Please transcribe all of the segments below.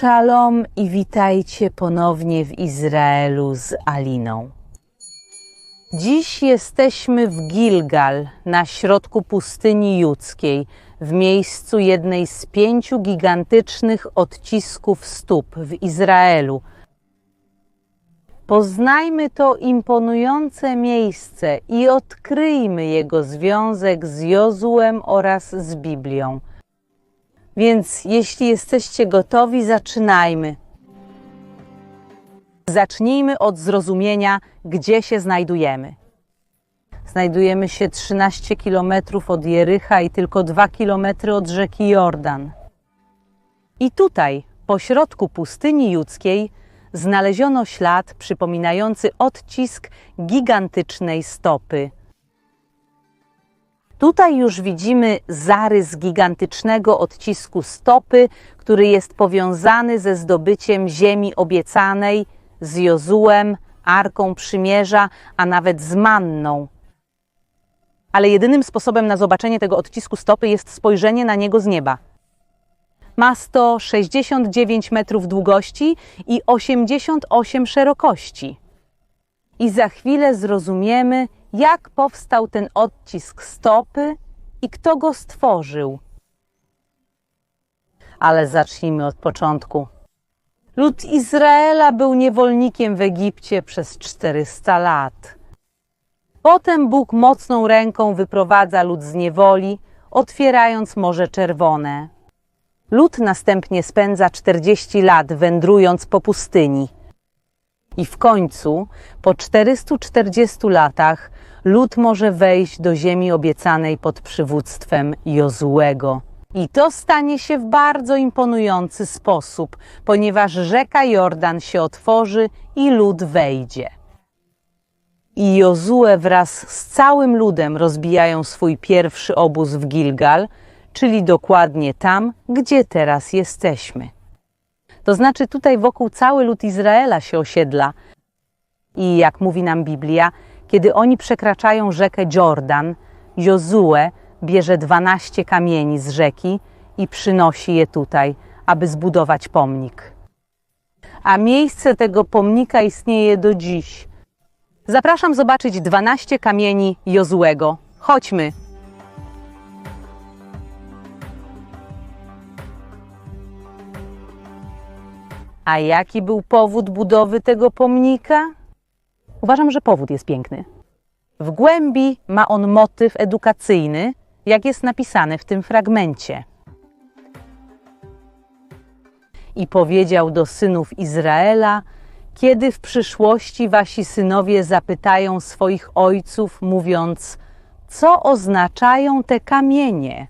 Szalom i witajcie ponownie w Izraelu z Aliną. Dziś jesteśmy w Gilgal, na środku pustyni judzkiej, w miejscu jednej z pięciu gigantycznych odcisków stóp w Izraelu. Poznajmy to imponujące miejsce i odkryjmy jego związek z Jozułem oraz z Biblią. Więc jeśli jesteście gotowi, zaczynajmy. Zacznijmy od zrozumienia, gdzie się znajdujemy. Znajdujemy się 13 kilometrów od Jericha i tylko 2 kilometry od rzeki Jordan. I tutaj, pośrodku pustyni judzkiej, znaleziono ślad przypominający odcisk gigantycznej stopy. Tutaj już widzimy zarys gigantycznego odcisku stopy, który jest powiązany ze zdobyciem ziemi obiecanej, z Jozułem, Arką Przymierza, a nawet z Manną. Ale jedynym sposobem na zobaczenie tego odcisku stopy jest spojrzenie na niego z nieba. Ma 169 metrów długości i 88 szerokości. I za chwilę zrozumiemy, jak powstał ten odcisk stopy i kto go stworzył. Ale zacznijmy od początku. Lud Izraela był niewolnikiem w Egipcie przez 400 lat. Potem Bóg mocną ręką wyprowadza lud z niewoli, otwierając Morze Czerwone. Lud następnie spędza 40 lat wędrując po pustyni. I w końcu, po 440 latach, lud może wejść do ziemi obiecanej pod przywództwem Jozułego. I to stanie się w bardzo imponujący sposób, ponieważ rzeka Jordan się otworzy i lud wejdzie. I Jozue wraz z całym ludem rozbijają swój pierwszy obóz w Gilgal, czyli dokładnie tam, gdzie teraz jesteśmy. To znaczy tutaj wokół cały lud Izraela się osiedla. I jak mówi nam Biblia, kiedy oni przekraczają rzekę Jordan, Jozue bierze dwanaście kamieni z rzeki i przynosi je tutaj, aby zbudować pomnik. A miejsce tego pomnika istnieje do dziś. Zapraszam zobaczyć dwanaście kamieni Jozuego. Chodźmy. A jaki był powód budowy tego pomnika? Uważam, że powód jest piękny. W głębi ma on motyw edukacyjny, jak jest napisane w tym fragmencie. I powiedział do synów Izraela: Kiedy w przyszłości wasi synowie zapytają swoich ojców, mówiąc: Co oznaczają te kamienie?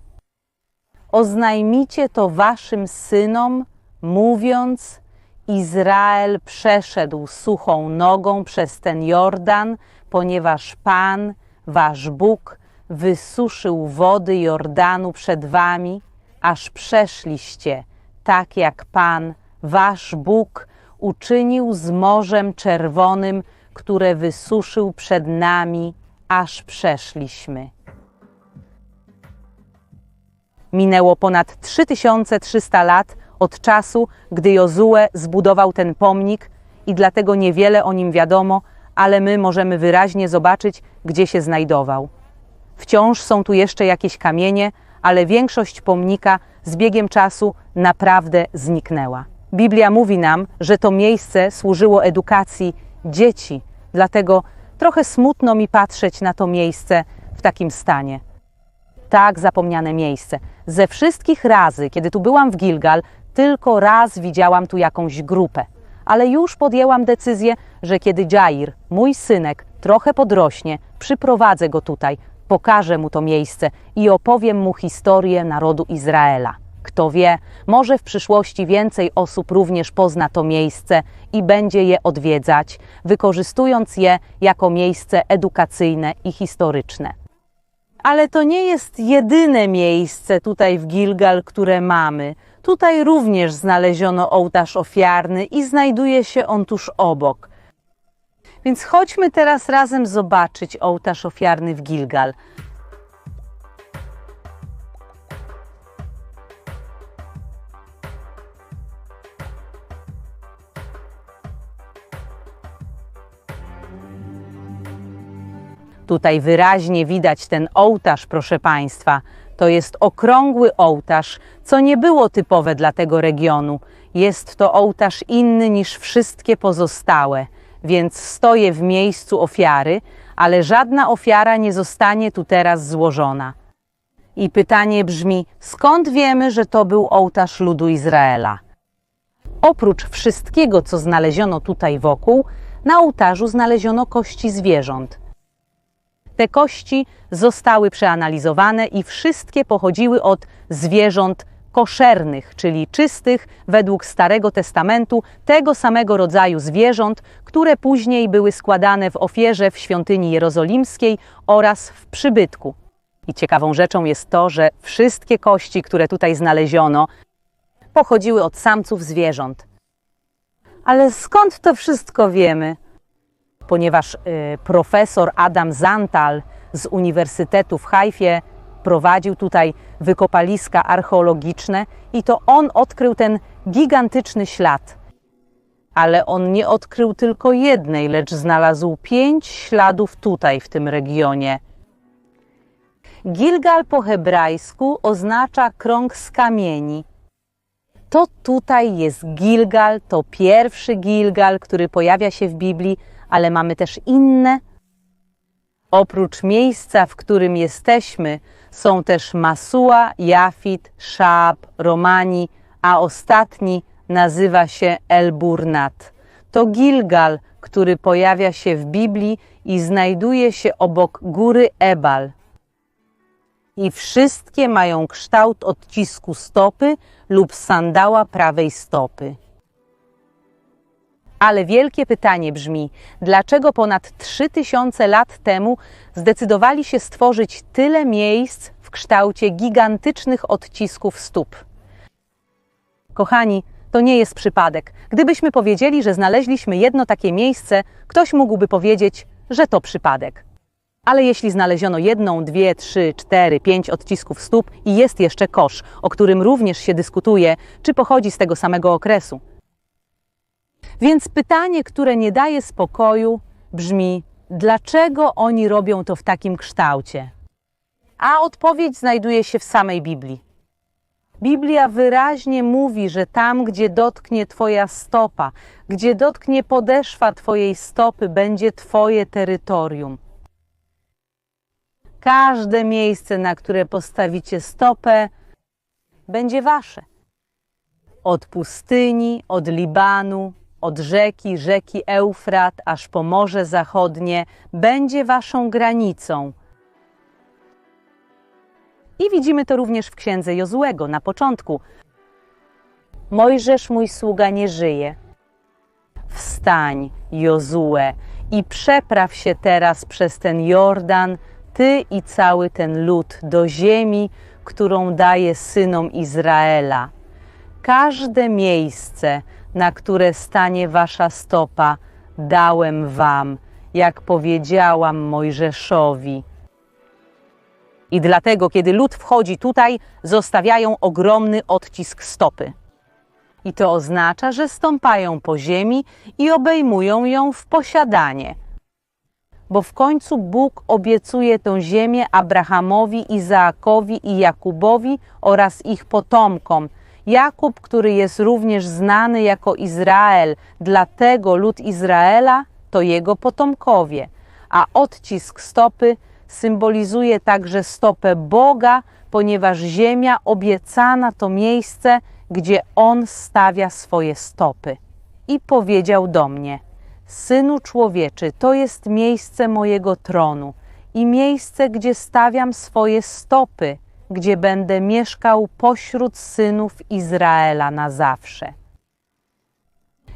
Oznajmicie to waszym synom, mówiąc: Izrael przeszedł suchą nogą przez ten Jordan, ponieważ Pan, wasz Bóg, wysuszył wody Jordanu przed wami, aż przeszliście, tak jak Pan, wasz Bóg, uczynił z Morzem Czerwonym, które wysuszył przed nami, aż przeszliśmy. Minęło ponad 3300 lat od czasu, gdy Jozue zbudował ten pomnik i dlatego niewiele o nim wiadomo, ale my możemy wyraźnie zobaczyć, gdzie się znajdował. Wciąż są tu jeszcze jakieś kamienie, ale większość pomnika z biegiem czasu naprawdę zniknęła. Biblia mówi nam, że to miejsce służyło edukacji dzieci, dlatego trochę smutno mi patrzeć na to miejsce w takim stanie. Tak zapomniane miejsce. Ze wszystkich razy, kiedy tu byłam w Gilgal, tylko raz widziałam tu jakąś grupę. Ale już podjęłam decyzję, że kiedy Jair, mój synek, trochę podrośnie, przyprowadzę go tutaj, pokażę mu to miejsce i opowiem mu historię narodu Izraela. Kto wie, może w przyszłości więcej osób również pozna to miejsce i będzie je odwiedzać, wykorzystując je jako miejsce edukacyjne i historyczne. Ale to nie jest jedyne miejsce tutaj w Gilgal, które mamy. Tutaj również znaleziono ołtarz ofiarny i znajduje się on tuż obok. Więc chodźmy teraz razem zobaczyć ołtarz ofiarny w Gilgal. Tutaj wyraźnie widać ten ołtarz, proszę Państwa. To jest okrągły ołtarz, co nie było typowe dla tego regionu. Jest to ołtarz inny niż wszystkie pozostałe, więc stoję w miejscu ofiary, ale żadna ofiara nie zostanie tu teraz złożona. I pytanie brzmi, skąd wiemy, że to był ołtarz ludu Izraela? Oprócz wszystkiego, co znaleziono tutaj wokół, na ołtarzu znaleziono kości zwierząt. Te kości zostały przeanalizowane i wszystkie pochodziły od zwierząt koszernych, czyli czystych według Starego Testamentu, tego samego rodzaju zwierząt, które później były składane w ofierze w świątyni jerozolimskiej oraz w przybytku. I ciekawą rzeczą jest to, że wszystkie kości, które tutaj znaleziono, pochodziły od samców zwierząt. Ale skąd to wszystko wiemy? Ponieważ y, profesor Adam Zantal z Uniwersytetu w Hajfie prowadził tutaj wykopaliska archeologiczne i to on odkrył ten gigantyczny ślad. Ale on nie odkrył tylko jednej, lecz znalazł pięć śladów tutaj, w tym regionie. Gilgal po hebrajsku oznacza krąg z kamieni. To tutaj jest Gilgal, to pierwszy Gilgal, który pojawia się w Biblii, ale mamy też inne. Oprócz miejsca, w którym jesteśmy, są też Masua, Jafit, Szab, Romani, a ostatni nazywa się El-Burnat. To Gilgal, który pojawia się w Biblii i znajduje się obok góry Ebal. I wszystkie mają kształt odcisku stopy lub sandała prawej stopy. Ale wielkie pytanie brzmi, dlaczego ponad 3000 lat temu zdecydowali się stworzyć tyle miejsc w kształcie gigantycznych odcisków stóp? Kochani, to nie jest przypadek. Gdybyśmy powiedzieli, że znaleźliśmy jedno takie miejsce, ktoś mógłby powiedzieć, że to przypadek. Ale jeśli znaleziono jedną, dwie, trzy, cztery, pięć odcisków stóp i jest jeszcze kosz, o którym również się dyskutuje, czy pochodzi z tego samego okresu, więc pytanie, które nie daje spokoju, brzmi: dlaczego oni robią to w takim kształcie? A odpowiedź znajduje się w samej Biblii. Biblia wyraźnie mówi, że tam, gdzie dotknie Twoja stopa, gdzie dotknie podeszwa Twojej stopy, będzie Twoje terytorium. Każde miejsce, na które postawicie stopę, będzie Wasze. Od pustyni, od Libanu, od rzeki, rzeki Eufrat, aż po Morze Zachodnie, będzie waszą granicą. I widzimy to również w księdze Jozłego na początku. Mojżesz, mój sługa, nie żyje. Wstań, Jozue, i przepraw się teraz przez ten Jordan, ty i cały ten lud, do ziemi, którą daje synom Izraela. Każde miejsce, na które stanie wasza stopa, dałem wam, jak powiedziałam Mojżeszowi. I dlatego, kiedy lud wchodzi tutaj, zostawiają ogromny odcisk stopy. I to oznacza, że stąpają po ziemi i obejmują ją w posiadanie. Bo w końcu Bóg obiecuje tę ziemię Abrahamowi, Izaakowi i Jakubowi oraz ich potomkom, Jakub, który jest również znany jako Izrael, dlatego lud Izraela to jego potomkowie, a odcisk stopy symbolizuje także stopę Boga, ponieważ ziemia obiecana to miejsce, gdzie On stawia swoje stopy. I powiedział do mnie: Synu człowieczy, to jest miejsce mojego tronu i miejsce, gdzie stawiam swoje stopy gdzie będę mieszkał pośród synów Izraela na zawsze.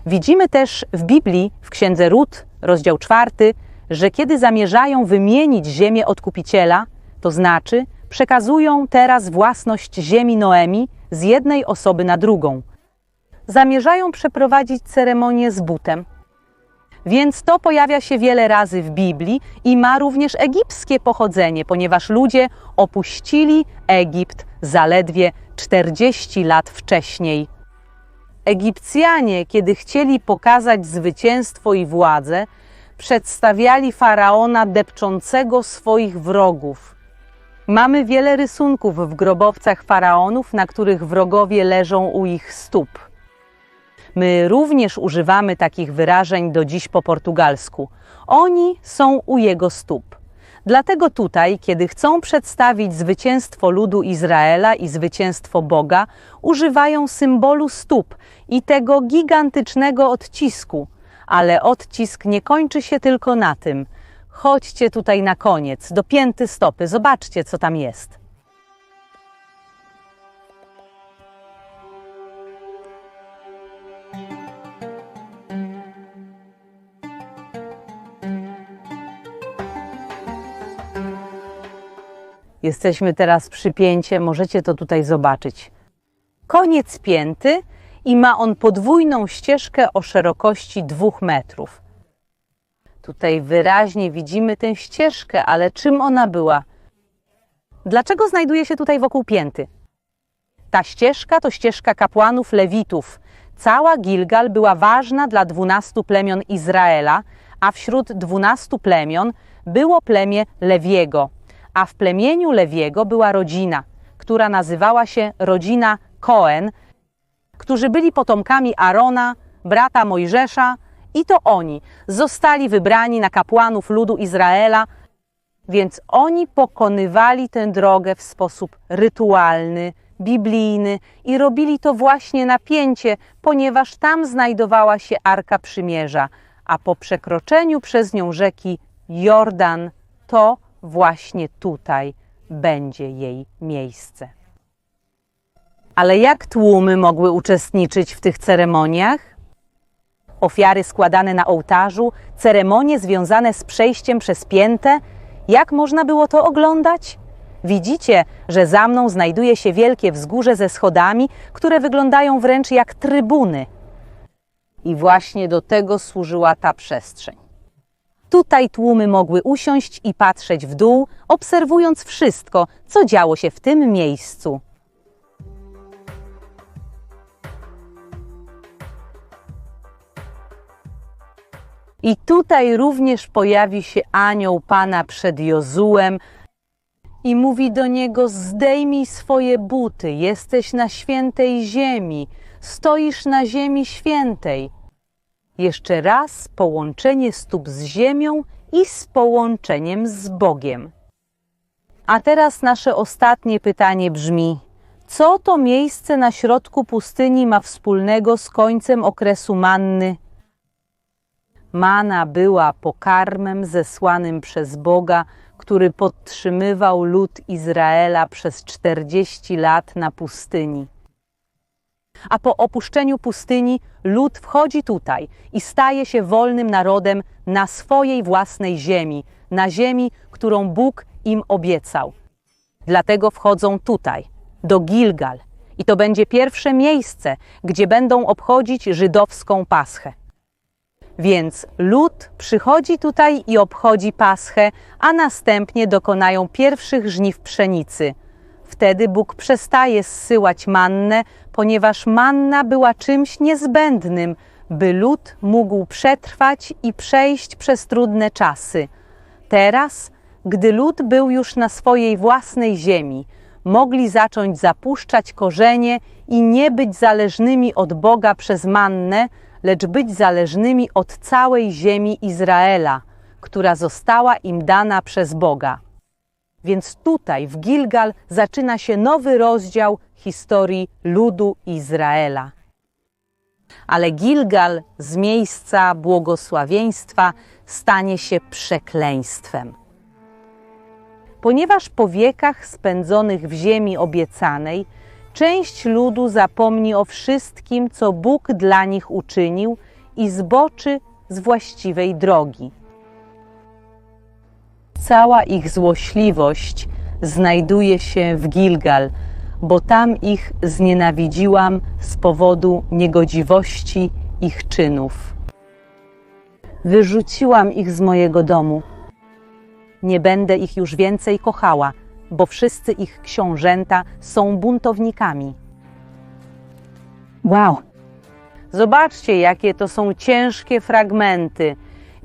Widzimy też w Biblii, w księdze Rut, rozdział czwarty, że kiedy zamierzają wymienić ziemię odkupiciela, to znaczy przekazują teraz własność ziemi Noemi z jednej osoby na drugą. Zamierzają przeprowadzić ceremonię z butem. Więc to pojawia się wiele razy w Biblii i ma również egipskie pochodzenie, ponieważ ludzie opuścili Egipt zaledwie 40 lat wcześniej. Egipcjanie, kiedy chcieli pokazać zwycięstwo i władzę, przedstawiali faraona depczącego swoich wrogów. Mamy wiele rysunków w grobowcach faraonów, na których wrogowie leżą u ich stóp. My również używamy takich wyrażeń do dziś po portugalsku. Oni są u jego stóp. Dlatego tutaj, kiedy chcą przedstawić zwycięstwo ludu Izraela i zwycięstwo Boga, używają symbolu stóp i tego gigantycznego odcisku. Ale odcisk nie kończy się tylko na tym. Chodźcie tutaj na koniec, do pięty stopy, zobaczcie, co tam jest. Jesteśmy teraz przy pięcie, możecie to tutaj zobaczyć. Koniec pięty i ma on podwójną ścieżkę o szerokości dwóch metrów. Tutaj wyraźnie widzimy tę ścieżkę, ale czym ona była? Dlaczego znajduje się tutaj wokół pięty? Ta ścieżka to ścieżka kapłanów lewitów. Cała Gilgal była ważna dla dwunastu plemion Izraela, a wśród dwunastu plemion było plemię Lewiego. A w plemieniu Lewiego była rodzina, która nazywała się rodzina Cohen, którzy byli potomkami Arona, brata Mojżesza, i to oni zostali wybrani na kapłanów ludu Izraela, więc oni pokonywali tę drogę w sposób rytualny, biblijny i robili to właśnie na pięcie, ponieważ tam znajdowała się Arka Przymierza, a po przekroczeniu przez nią rzeki Jordan to właśnie tutaj będzie jej miejsce. Ale jak tłumy mogły uczestniczyć w tych ceremoniach? Ofiary składane na ołtarzu, ceremonie związane z przejściem przez piętę. Jak można było to oglądać? Widzicie, że za mną znajduje się wielkie wzgórze ze schodami, które wyglądają wręcz jak trybuny. I właśnie do tego służyła ta przestrzeń. Tutaj tłumy mogły usiąść i patrzeć w dół, obserwując wszystko, co działo się w tym miejscu. I tutaj również pojawi się anioł Pana przed Jozułem i mówi do niego: Zdejmij swoje buty, jesteś na świętej ziemi, stoisz na ziemi świętej. Jeszcze raz połączenie stóp z ziemią i z połączeniem z Bogiem. A teraz nasze ostatnie pytanie brzmi: co to miejsce na środku pustyni ma wspólnego z końcem okresu manny? Mana była pokarmem zesłanym przez Boga, który podtrzymywał lud Izraela przez 40 lat na pustyni. A po opuszczeniu pustyni lud wchodzi tutaj i staje się wolnym narodem na swojej własnej ziemi, na ziemi, którą Bóg im obiecał. Dlatego wchodzą tutaj, do Gilgal, i to będzie pierwsze miejsce, gdzie będą obchodzić żydowską paschę. Więc lud przychodzi tutaj i obchodzi Paschę, a następnie dokonają pierwszych żniw pszenicy. Wtedy Bóg przestaje zsyłać mannę, ponieważ manna była czymś niezbędnym, by lud mógł przetrwać i przejść przez trudne czasy. Teraz, gdy lud był już na swojej własnej ziemi, mogli zacząć zapuszczać korzenie i nie być zależnymi od Boga przez mannę, lecz być zależnymi od całej ziemi Izraela, która została im dana przez Boga. Więc tutaj, w Gilgal, zaczyna się nowy rozdział historii ludu Izraela. Ale Gilgal z miejsca błogosławieństwa stanie się przekleństwem. Ponieważ po wiekach spędzonych w ziemi obiecanej, Część ludu zapomni o wszystkim, co Bóg dla nich uczynił i zboczy z właściwej drogi. Cała ich złośliwość znajduje się w Gilgal, bo tam ich znienawidziłam z powodu niegodziwości ich czynów. Wyrzuciłam ich z mojego domu. Nie będę ich już więcej kochała bo wszyscy ich książęta są buntownikami. Wow! Zobaczcie, jakie to są ciężkie fragmenty.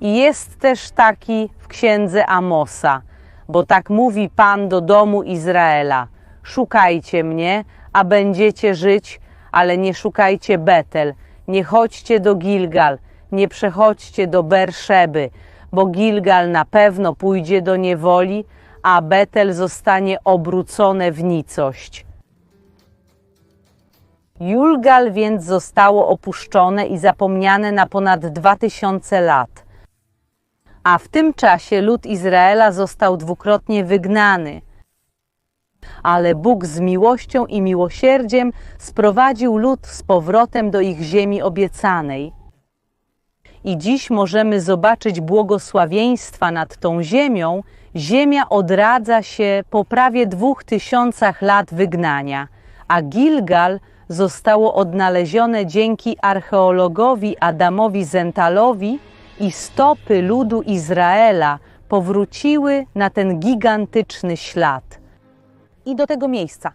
I jest też taki w księdze Amosa, bo tak mówi Pan do domu Izraela: Szukajcie mnie, a będziecie żyć, ale nie szukajcie Betel, nie chodźcie do Gilgal, nie przechodźcie do Berszeby, bo Gilgal na pewno pójdzie do niewoli, a Betel zostanie obrócone w nicość. Julgal więc zostało opuszczone i zapomniane na ponad dwa tysiące lat. A w tym czasie lud Izraela został dwukrotnie wygnany. Ale Bóg z miłością i miłosierdziem sprowadził lud z powrotem do ich ziemi obiecanej. I dziś możemy zobaczyć błogosławieństwa nad tą ziemią. Ziemia odradza się po prawie dwóch tysiącach lat wygnania, a Gilgal zostało odnalezione dzięki archeologowi Adamowi Zentalowi i stopy ludu Izraela powróciły na ten gigantyczny ślad. I do tego miejsca.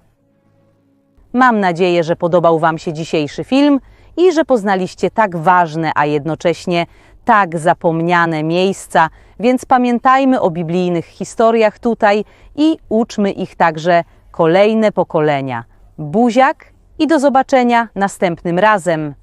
Mam nadzieję, że podobał Wam się dzisiejszy film i że poznaliście tak ważne, a jednocześnie tak zapomniane miejsca, więc pamiętajmy o biblijnych historiach tutaj i uczmy ich także kolejne pokolenia. Buziak i do zobaczenia następnym razem.